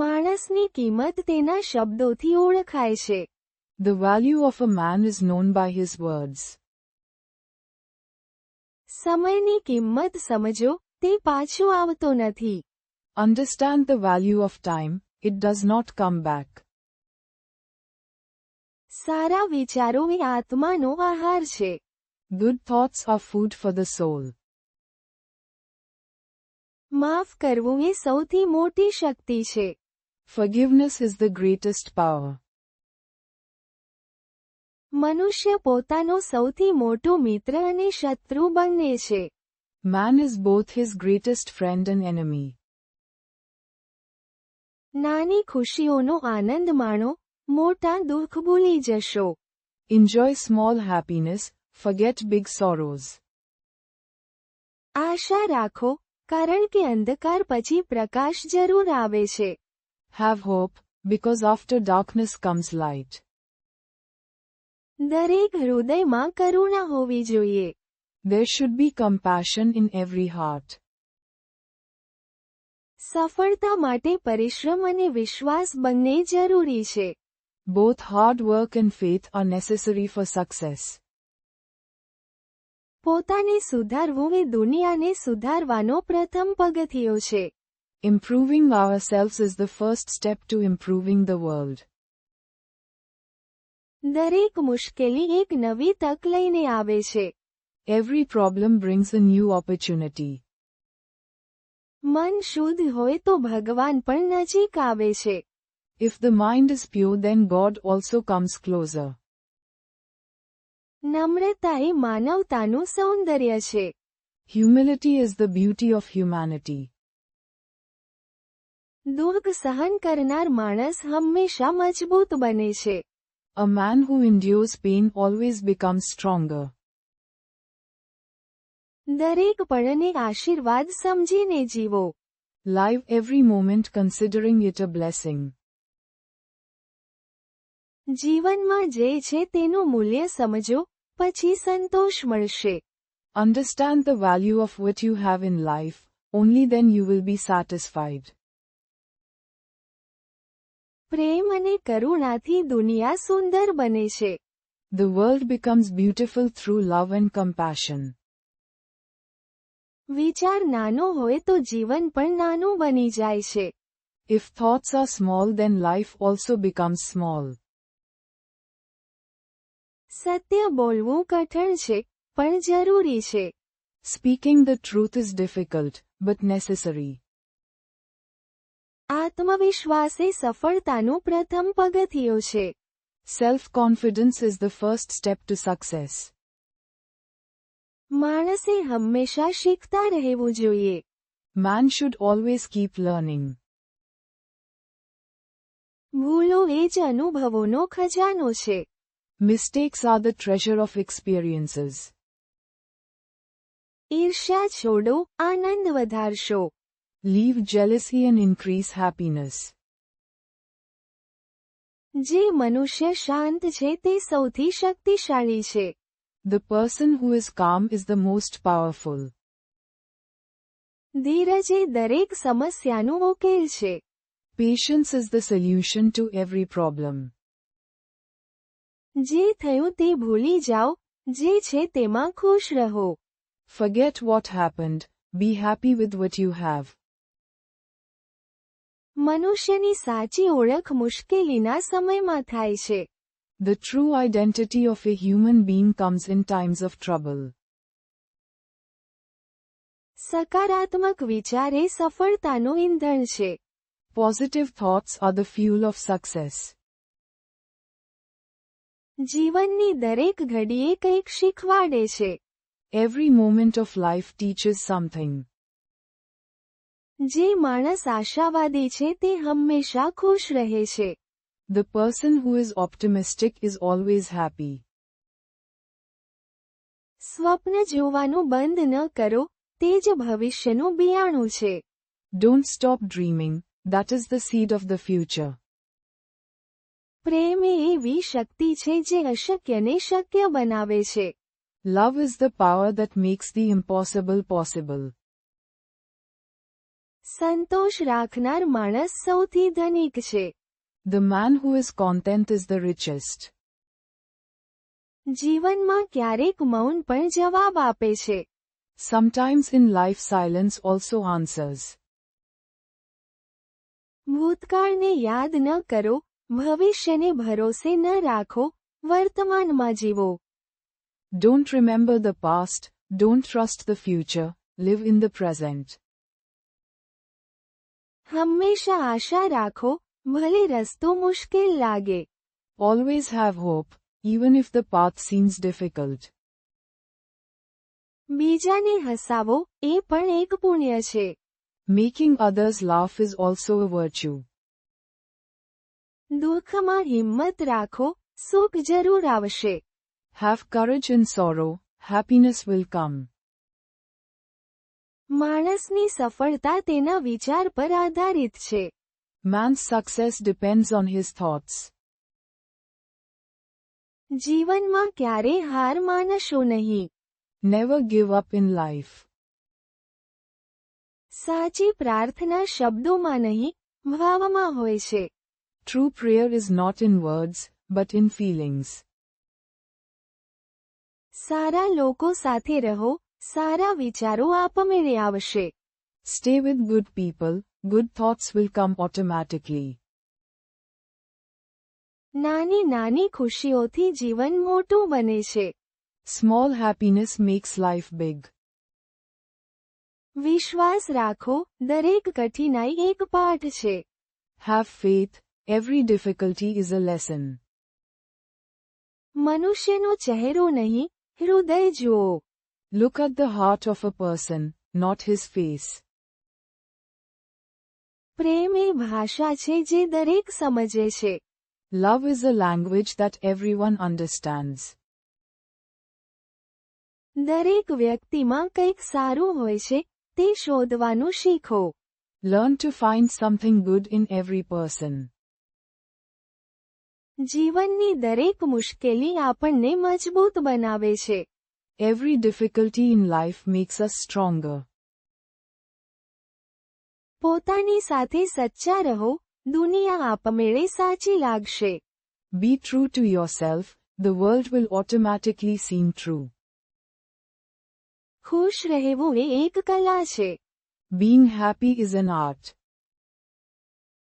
માણસની કિંમત તેના શબ્દોથી ઓળખાય છે the value of a man is known by his words સમયની કિંમત સમજો તે પાછો આવતો નથી Understand the value of time it does not come back સારા વિચારો એ આત્માનો આહાર છે. Good thoughts are food for the soul માફ કરવું એ સૌથી મોટી શક્તિ છે. Forgiveness is the greatest power. મનુષ્ય પોતાનો સૌથી મોટો મિત્ર અને શત્રુ બંને છે. Man is both his greatest friend and enemy. નાની ખુશીઓનો આનંદ માણો, મોટા દુઃખ ભૂલી જશો. Enjoy small happiness, forget big sorrows. આશા રાખો, કારણ કે અંધકાર પછી પ્રકાશ જરૂર આવે છે. Have hope, because after darkness comes light. દરેક હૃદયમાં કરુણા હોવી જોઈએ. There should be compassion in every heart. સફળતા માટે પરિશ્રમ અને વિશ્વાસ બંને જરૂરી છે. Both hard work and faith are necessary for success. પોતાને સુધારવું એ દુનિયાને સુધારવાનો પ્રથમ પગથિયો છે Improving ourselves is the first step to improving the world. દરેક મુશ્કેલી એક નવી તક લઈને આવે છે. Every problem brings a new opportunity. મન શુદ્ધ હોય તો ભગવાન પણ નજીક આવે છે. If the mind is pure then God also comes closer. નમ્રતા એ માનવતાનું સૌંદર્ય છે. Humility is the beauty of humanity. દુઃખ સહન કરનાર માણસ હંમેશા મજબૂત બને છે a man who endures pain always become stronger દરેક પળને આશીર્વાદ સમજીને જીવો live every moment considering it a blessing જીવનમાં જે છે તેનું મૂલ્ય સમજો પછી સંતોષ મળશે understand the value of what you have in life only then you will be satisfied પ્રેમ અને કરુણાથી દુનિયા સુંદર બને છે the world becomes beautiful through love and compassion વિચાર નાનો હોય તો જીવન પણ નાનું બની જાય છે if thoughts are small then life also becomes small સત્ય બોલવું કઠણ છે પણ જરૂરી છે speaking the truth is difficult but necessary આત્મવિશ્વાસ એ સફળતાનું પ્રથમ પગથિયું છે self confidence is the first step to success માણસે હંમેશા શીખતા રહેવું જોઈએ man should always keep learning ભૂલો એ જ અનુભવોનો ખજાનો છે mistakes are the treasure of experiences ઈર્ષ્યા છોડો આનંદ વધારશો Leave jealousy and increase happiness. જે મનુષ્ય શાંત છે તે સૌથી શક્તિશાળી છે The person who is calm is the most powerful. ધીરજ એ દરેક સમસ્યાનો ઉકેલ છે Patience is the solution to every problem. જે થયું તે ભૂલી જાઓ જે છે તેમાં ખુશ રહો Forget what happened, be happy with what you have. મનુષ્યની સાચી ઓળખ મુશ્કેલીના સમયમાં થાય છે the true identity of a human being comes in times of trouble. સકારાત્મક વિચાર એ સફળતાનું ઈંધણ છે positive thoughts are the fuel of success જીવનની દરેક ઘડીએ કંઈક શીખવાડે છે every moment of life teaches something જે માણસ આશાવાદી છે તે હંમેશા ખુશ રહે છે the person who is optimistic is always happy સ્વપ્ન જોવાનું બંધ ન કરો તે જ ભવિષ્યનું બિયાણું છે don't stop dreaming that is the seed of the future પ્રેમ એ એવી શક્તિ છે જે અશક્યને શક્ય બનાવે છે love is the power that makes the impossible possible સંતોષ રાખનાર માણસ સૌથી ધનિક છે the man who is content is the richest જીવનમાં ક્યારેક મૌન પણ જવાબ આપે છે sometimes in life silence also answers ભૂતકાળને યાદ ન કરો ભવિષ્યને ભરોસે ન રાખો વર્તમાનમાં જીવો don't remember the past don't trust the future live in the present હંમેશા આશા રાખો ભલે રસ્તો મુશ્કેલ લાગે always have hope even if the path seems difficult બીજાને હસાવો એ પણ એક પુણ્ય છે making others laugh is also a virtue દુઃખમાં હિંમત રાખો સુખ જરૂર આવશે have courage in sorrow happiness will come માણસની સફળતા તેના વિચાર પર આધારિત છે man's success depends on his thoughts જીવનમાં ક્યારે હાર માનશો નહીં never give up in life સાચી પ્રાર્થના શબ્દોમાં નહીં ભાવમાં હોય છે true prayer is not in words but in feelings સારા લોકો સાથે રહો સારા વિચારો આપમેળે આવશે stay with good people good thoughts will come automatically નાની નાની ખુશીઓથી જીવન મોટું બને છે small happiness makes life big વિશ્વાસ રાખો દરેક કઠિનાઈ એક પાઠ છે have faith every difficulty is a lesson મનુષ્યનો ચહેરો નહીં હૃદય જુઓ Look at the heart of a person, not his face. Love is a language that everyone understands. દરેક વ્યક્તિમાં કંઈક સારું હોય છે તે શોધવાનું શીખો. Learn to find something good in every person. જીવનની દરેક મુશ્કેલી આપણને મજબૂત બનાવે છે. Every difficulty in life makes us stronger. પોતાની સાથે સચ્ચા રહો દુનિયા આપમેળે સાચી લાગશે Be true to yourself, the world will automatically seem true. ખુશ રહેવું એ એક કલા છે Being happy is an art.